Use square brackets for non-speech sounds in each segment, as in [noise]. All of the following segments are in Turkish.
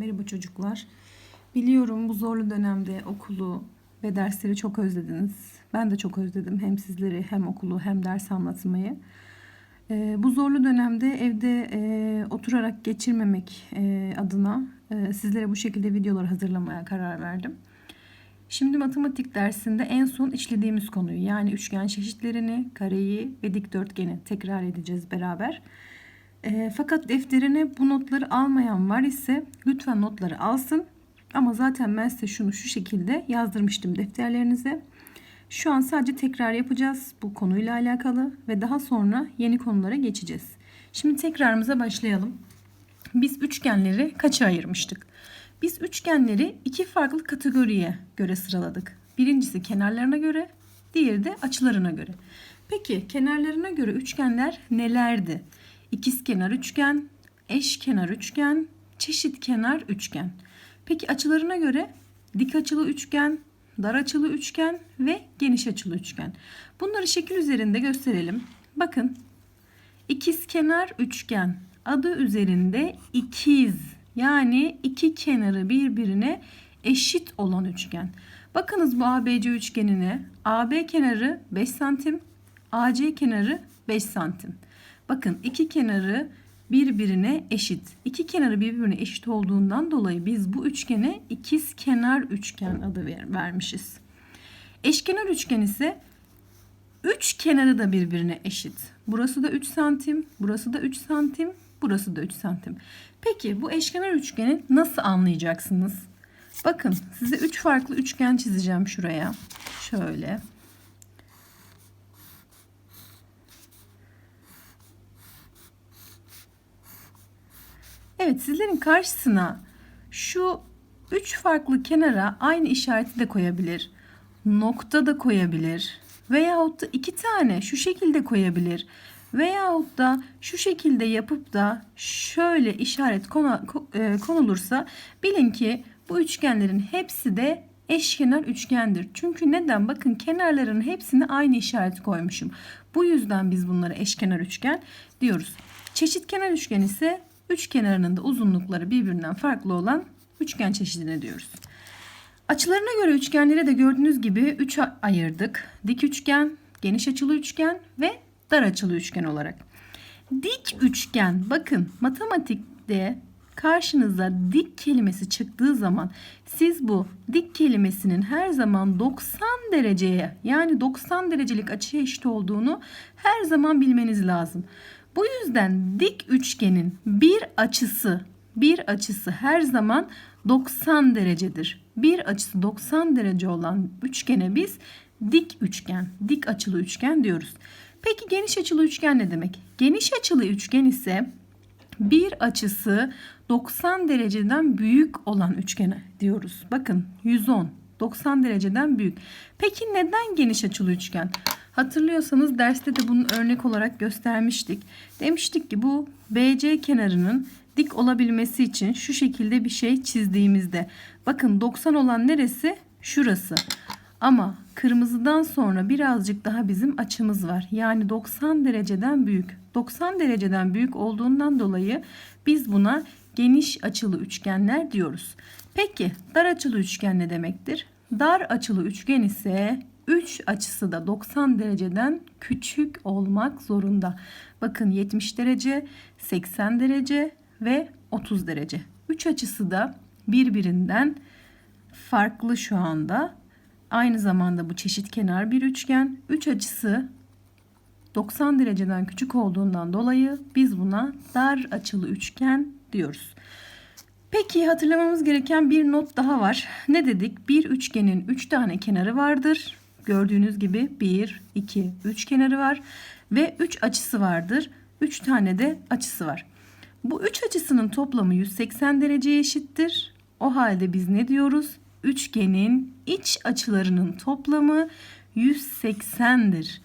Merhaba çocuklar. Biliyorum bu zorlu dönemde okulu ve dersleri çok özlediniz. Ben de çok özledim hem sizleri hem okulu hem ders anlatmayı. Ee, bu zorlu dönemde evde e, oturarak geçirmemek e, adına e, sizlere bu şekilde videolar hazırlamaya karar verdim. Şimdi matematik dersinde en son işlediğimiz konuyu yani üçgen çeşitlerini, kareyi ve dikdörtgeni tekrar edeceğiz beraber. E, fakat defterine bu notları almayan var ise lütfen notları alsın. Ama zaten ben size şunu şu şekilde yazdırmıştım defterlerinize. Şu an sadece tekrar yapacağız bu konuyla alakalı ve daha sonra yeni konulara geçeceğiz. Şimdi tekrarımıza başlayalım. Biz üçgenleri kaça ayırmıştık? Biz üçgenleri iki farklı kategoriye göre sıraladık. Birincisi kenarlarına göre, diğeri de açılarına göre. Peki kenarlarına göre üçgenler nelerdi? İkizkenar üçgen, eşkenar üçgen, çeşitkenar üçgen. Peki açılarına göre dik açılı üçgen, dar açılı üçgen ve geniş açılı üçgen. Bunları şekil üzerinde gösterelim. Bakın ikizkenar üçgen adı üzerinde ikiz yani iki kenarı birbirine eşit olan üçgen. Bakınız bu ABC üçgenine AB kenarı 5 santim, AC kenarı 5 santim. Bakın iki kenarı birbirine eşit. İki kenarı birbirine eşit olduğundan dolayı biz bu üçgene ikiz kenar üçgen adı ver, vermişiz. Eşkenar üçgen ise üç kenarı da birbirine eşit. Burası da 3 santim, burası da 3 santim, burası da 3 santim. Peki bu eşkenar üçgeni nasıl anlayacaksınız? Bakın size 3 farklı üçgen çizeceğim şuraya. Şöyle. Evet sizlerin karşısına şu üç farklı kenara aynı işareti de koyabilir. Nokta da koyabilir. Veyahut da iki tane şu şekilde koyabilir. Veyahut da şu şekilde yapıp da şöyle işaret e, konulursa bilin ki bu üçgenlerin hepsi de eşkenar üçgendir. Çünkü neden? Bakın kenarların hepsine aynı işareti koymuşum. Bu yüzden biz bunlara eşkenar üçgen diyoruz. Çeşitkenar üçgen ise Üç kenarının da uzunlukları birbirinden farklı olan üçgen çeşidine diyoruz. Açılarına göre üçgenleri de gördüğünüz gibi 3 ayırdık. Dik üçgen, geniş açılı üçgen ve dar açılı üçgen olarak. Dik üçgen bakın matematikte karşınıza dik kelimesi çıktığı zaman siz bu dik kelimesinin her zaman 90 dereceye yani 90 derecelik açıya eşit olduğunu her zaman bilmeniz lazım. Bu yüzden dik üçgenin bir açısı bir açısı her zaman 90 derecedir. Bir açısı 90 derece olan üçgene biz dik üçgen, dik açılı üçgen diyoruz. Peki geniş açılı üçgen ne demek? Geniş açılı üçgen ise bir açısı 90 dereceden büyük olan üçgene diyoruz. Bakın 110 90 dereceden büyük. Peki neden geniş açılı üçgen? Hatırlıyorsanız derste de bunu örnek olarak göstermiştik. Demiştik ki bu BC kenarının dik olabilmesi için şu şekilde bir şey çizdiğimizde bakın 90 olan neresi? Şurası. Ama kırmızıdan sonra birazcık daha bizim açımız var. Yani 90 dereceden büyük. 90 dereceden büyük olduğundan dolayı biz buna geniş açılı üçgenler diyoruz. Peki dar açılı üçgen ne demektir? Dar açılı üçgen ise 3 açısı da 90 dereceden küçük olmak zorunda. Bakın 70 derece, 80 derece ve 30 derece. 3 açısı da birbirinden farklı şu anda. Aynı zamanda bu çeşit kenar bir üçgen. 3 açısı 90 dereceden küçük olduğundan dolayı biz buna dar açılı üçgen diyoruz. Peki hatırlamamız gereken bir not daha var. Ne dedik? Bir üçgenin 3 tane kenarı vardır. Gördüğünüz gibi 1, 2, 3 kenarı var ve 3 açısı vardır. 3 tane de açısı var. Bu 3 açısının toplamı 180 dereceye eşittir. O halde biz ne diyoruz? Üçgenin iç açılarının toplamı 180'dir.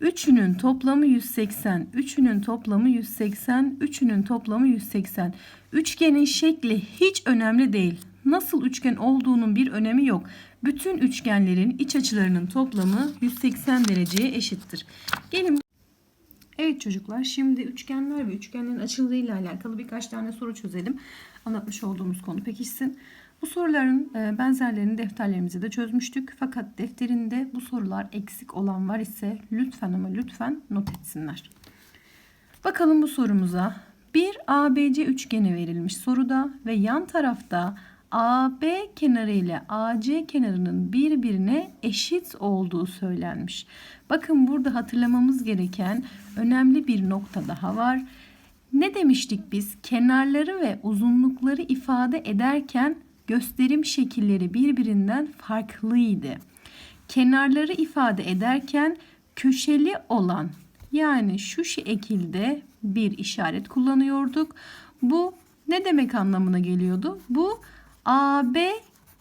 Üçünün toplamı 180, üçünün toplamı 180, üçünün toplamı 180. Üçgenin şekli hiç önemli değil. Nasıl üçgen olduğunun bir önemi yok. Bütün üçgenlerin iç açılarının toplamı 180 dereceye eşittir. Gelin Evet çocuklar şimdi üçgenler ve üçgenlerin açıldığıyla alakalı birkaç tane soru çözelim. anlatmış olduğumuz konu pekişsin. Bu soruların e, benzerlerini defterlerimize de çözmüştük. Fakat defterinde bu sorular eksik olan var ise lütfen ama lütfen not etsinler. Bakalım bu sorumuza. Bir ABC üçgeni verilmiş soruda ve yan tarafta AB kenarı ile AC kenarının birbirine eşit olduğu söylenmiş. Bakın burada hatırlamamız gereken önemli bir nokta daha var. Ne demiştik biz? Kenarları ve uzunlukları ifade ederken gösterim şekilleri birbirinden farklıydı. Kenarları ifade ederken köşeli olan yani şu şekilde bir işaret kullanıyorduk. Bu ne demek anlamına geliyordu? Bu AB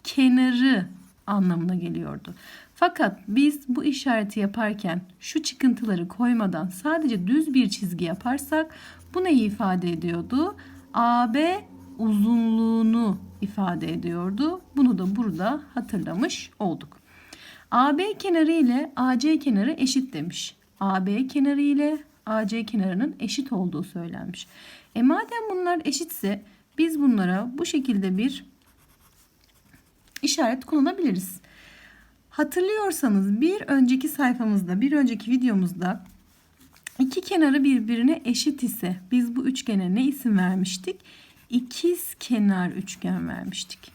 kenarı anlamına geliyordu. Fakat biz bu işareti yaparken şu çıkıntıları koymadan sadece düz bir çizgi yaparsak bu neyi ifade ediyordu? AB uzunluğunu ifade ediyordu. Bunu da burada hatırlamış olduk. AB kenarı ile AC kenarı eşit demiş. AB kenarı ile AC kenarının eşit olduğu söylenmiş. E madem bunlar eşitse biz bunlara bu şekilde bir işaret kullanabiliriz. Hatırlıyorsanız bir önceki sayfamızda, bir önceki videomuzda iki kenarı birbirine eşit ise biz bu üçgene ne isim vermiştik? İkiz kenar üçgen vermiştik.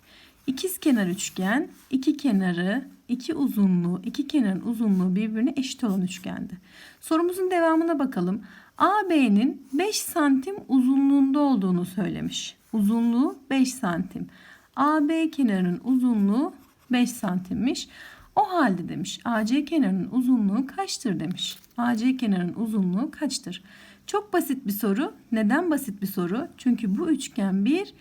İkiz kenar üçgen, iki kenarı, iki uzunluğu, iki kenarın uzunluğu birbirine eşit olan üçgendi. Sorumuzun devamına bakalım. AB'nin 5 santim uzunluğunda olduğunu söylemiş. Uzunluğu 5 santim. AB kenarının uzunluğu 5 santimmiş. O halde demiş AC kenarının uzunluğu kaçtır demiş. AC kenarının uzunluğu kaçtır? Çok basit bir soru. Neden basit bir soru? Çünkü bu üçgen bir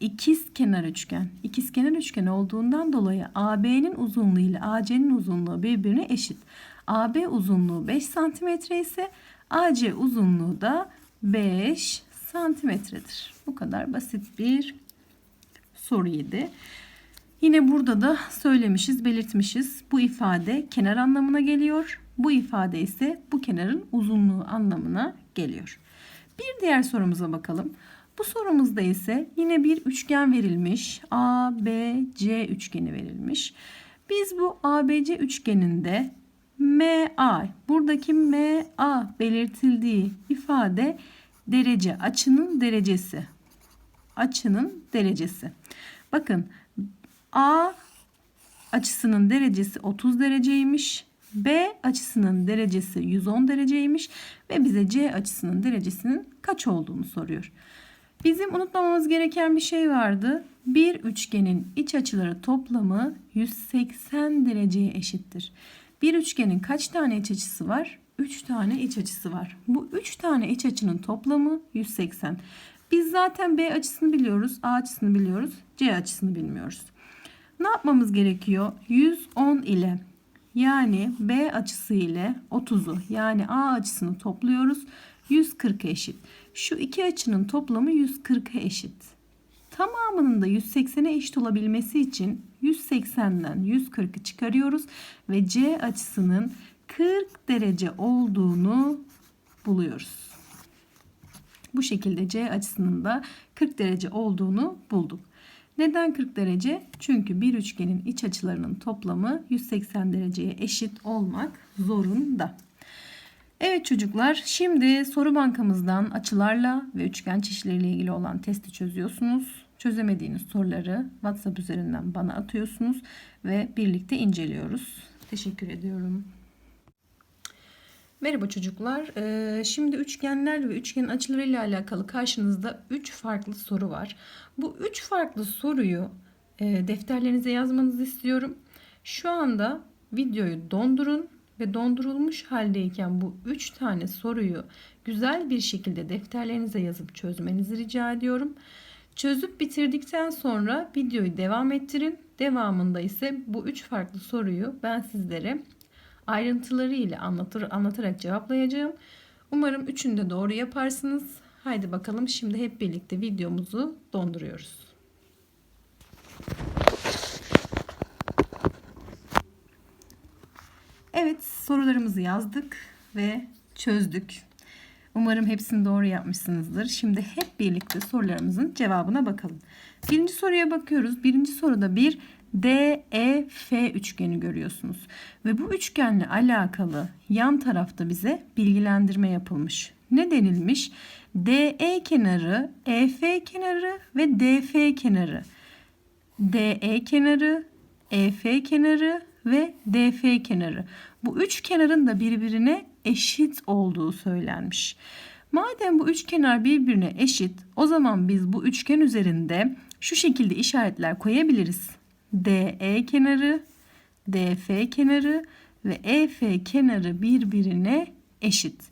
ikiz kenar üçgen. İkiz kenar üçgen olduğundan dolayı AB'nin uzunluğu ile AC'nin uzunluğu birbirine eşit. AB uzunluğu 5 santimetre ise AC uzunluğu da 5 santimetredir. Bu kadar basit bir soruydu. Yine burada da söylemişiz, belirtmişiz. Bu ifade kenar anlamına geliyor. Bu ifade ise bu kenarın uzunluğu anlamına geliyor. Bir diğer sorumuza bakalım. Bu sorumuzda ise yine bir üçgen verilmiş. A, B, C üçgeni verilmiş. Biz bu ABC üçgeninde MA, buradaki MA belirtildiği ifade derece, açının derecesi. Açının derecesi. Bakın A açısının derecesi 30 dereceymiş. B açısının derecesi 110 dereceymiş ve bize C açısının derecesinin kaç olduğunu soruyor. Bizim unutmamamız gereken bir şey vardı. Bir üçgenin iç açıları toplamı 180 dereceye eşittir. Bir üçgenin kaç tane iç açısı var? 3 tane iç açısı var. Bu 3 tane iç açının toplamı 180. Biz zaten B açısını biliyoruz, A açısını biliyoruz, C açısını bilmiyoruz. Ne yapmamız gerekiyor? 110 ile yani B açısı ile 30'u yani A açısını topluyoruz. 140 eşit. Şu iki açının toplamı 140'a eşit. Tamamının da 180'e eşit olabilmesi için 180'den 140'ı çıkarıyoruz ve C açısının 40 derece olduğunu buluyoruz. Bu şekilde C açısının da 40 derece olduğunu bulduk. Neden 40 derece? Çünkü bir üçgenin iç açılarının toplamı 180 dereceye eşit olmak zorunda. Evet çocuklar şimdi soru bankamızdan açılarla ve üçgen çeşitleriyle ilgili olan testi çözüyorsunuz. Çözemediğiniz soruları WhatsApp üzerinden bana atıyorsunuz ve birlikte inceliyoruz. Teşekkür ediyorum. Merhaba çocuklar. Ee, şimdi üçgenler ve üçgenin açılarıyla alakalı karşınızda 3 farklı soru var. Bu 3 farklı soruyu e, defterlerinize yazmanızı istiyorum. Şu anda videoyu dondurun ve dondurulmuş haldeyken bu 3 tane soruyu güzel bir şekilde defterlerinize yazıp çözmenizi rica ediyorum. Çözüp bitirdikten sonra videoyu devam ettirin. Devamında ise bu 3 farklı soruyu ben sizlere ayrıntıları ile anlatır, anlatarak cevaplayacağım. Umarım üçünü de doğru yaparsınız. Haydi bakalım şimdi hep birlikte videomuzu donduruyoruz. Evet sorularımızı yazdık ve çözdük. Umarım hepsini doğru yapmışsınızdır. Şimdi hep birlikte sorularımızın cevabına bakalım. Birinci soruya bakıyoruz. Birinci soruda bir DEF üçgeni görüyorsunuz. Ve bu üçgenle alakalı yan tarafta bize bilgilendirme yapılmış. Ne denilmiş? DE kenarı, EF kenarı ve DF kenarı. DE kenarı, EF kenarı ve DF kenarı. Bu üç kenarın da birbirine eşit olduğu söylenmiş. Madem bu üç kenar birbirine eşit, o zaman biz bu üçgen üzerinde şu şekilde işaretler koyabiliriz. DE kenarı, DF kenarı ve EF kenarı birbirine eşit.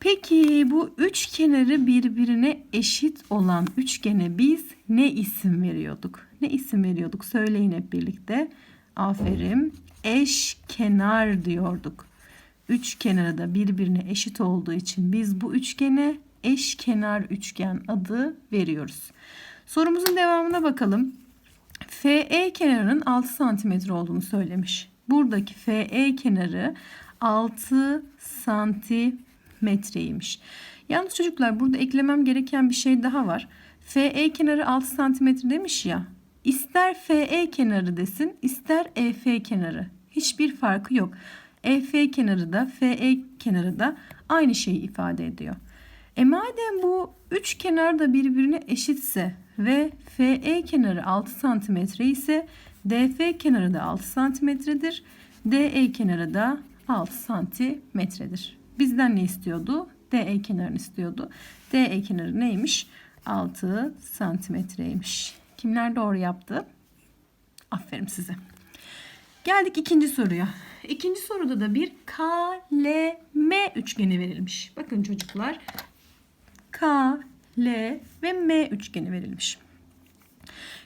Peki bu üç kenarı birbirine eşit olan üçgene biz ne isim veriyorduk? Ne isim veriyorduk? Söyleyin hep birlikte. Aferin. Eş kenar diyorduk. Üç kenarı da birbirine eşit olduğu için biz bu üçgene eş kenar üçgen adı veriyoruz. Sorumuzun devamına bakalım. FE kenarının 6 santimetre olduğunu söylemiş. Buradaki FE kenarı 6 santimetreymiş. Yalnız çocuklar burada eklemem gereken bir şey daha var. FE kenarı 6 santimetre demiş ya. İster FE kenarı desin, ister EF kenarı. Hiçbir farkı yok. EF kenarı da FE kenarı da aynı şeyi ifade ediyor. E madem bu üç kenar da birbirine eşitse ve FE kenarı 6 santimetre ise DF kenarı da 6 santimetredir. DE kenarı da 6 santimetredir. Bizden ne istiyordu? DE kenarını istiyordu. DE kenarı neymiş? 6 santimetreymiş. Kimler doğru yaptı? Aferin size. Geldik ikinci soruya. İkinci soruda da bir KLM üçgeni verilmiş. Bakın çocuklar. K, L ve M üçgeni verilmiş.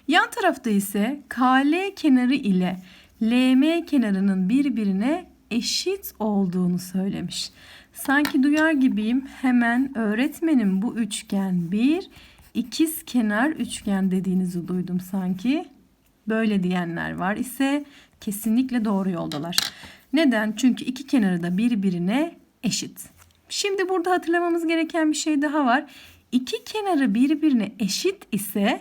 Yan tarafta ise KL kenarı ile LM kenarının birbirine eşit olduğunu söylemiş. Sanki duyar gibiyim hemen öğretmenim bu üçgen bir ikiz kenar üçgen dediğinizi duydum sanki. Böyle diyenler var ise kesinlikle doğru yoldalar. Neden? Çünkü iki kenarı da birbirine eşit. Şimdi burada hatırlamamız gereken bir şey daha var. İki kenarı birbirine eşit ise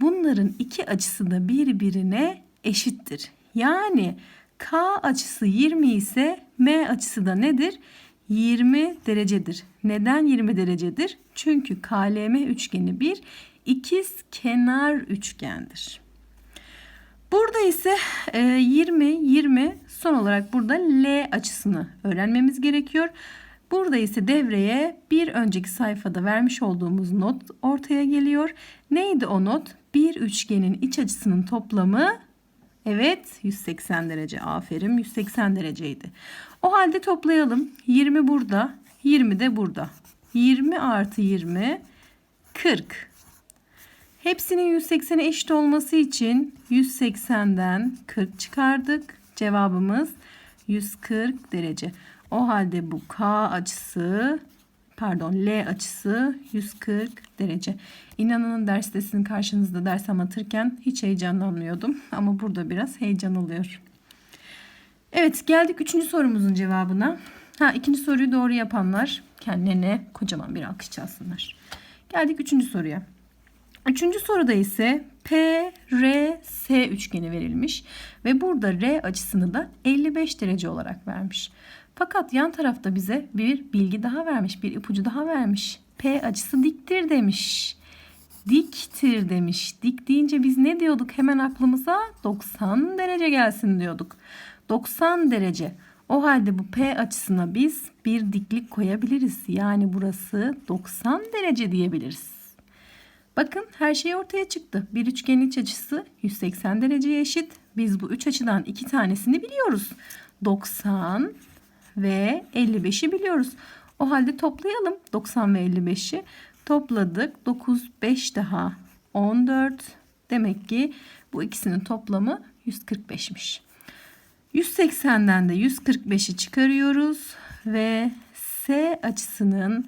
bunların iki açısı da birbirine eşittir. Yani K açısı 20 ise M açısı da nedir? 20 derecedir. Neden 20 derecedir? Çünkü KLM üçgeni bir ikiz kenar üçgendir. Burada ise 20 20 son olarak burada L açısını öğrenmemiz gerekiyor. Burada ise devreye bir önceki sayfada vermiş olduğumuz not ortaya geliyor. Neydi o not? Bir üçgenin iç açısının toplamı evet 180 derece. Aferin 180 dereceydi. O halde toplayalım. 20 burada, 20 de burada. 20 artı 20 40. Hepsinin 180'e eşit olması için 180'den 40 çıkardık. Cevabımız 140 derece. O halde bu K açısı pardon L açısı 140 derece. İnanın derste sizin karşınızda ders anlatırken hiç heyecanlanmıyordum. [laughs] Ama burada biraz heyecan oluyor. Evet geldik üçüncü sorumuzun cevabına. Ha ikinci soruyu doğru yapanlar kendilerine kocaman bir alkış çalsınlar. Geldik üçüncü soruya. Üçüncü soruda ise P, R, S üçgeni verilmiş ve burada R açısını da 55 derece olarak vermiş. Fakat yan tarafta bize bir bilgi daha vermiş, bir ipucu daha vermiş. P açısı diktir demiş. Diktir demiş. Dik deyince biz ne diyorduk hemen aklımıza? 90 derece gelsin diyorduk. 90 derece. O halde bu P açısına biz bir diklik koyabiliriz. Yani burası 90 derece diyebiliriz. Bakın her şey ortaya çıktı. Bir üçgenin iç açısı 180 dereceye eşit. Biz bu üç açıdan iki tanesini biliyoruz. 90 ve 55'i biliyoruz. O halde toplayalım 90 ve 55'i. Topladık. 9, 5 daha 14. Demek ki bu ikisinin toplamı 145'miş. 180'den de 145'i çıkarıyoruz ve S açısının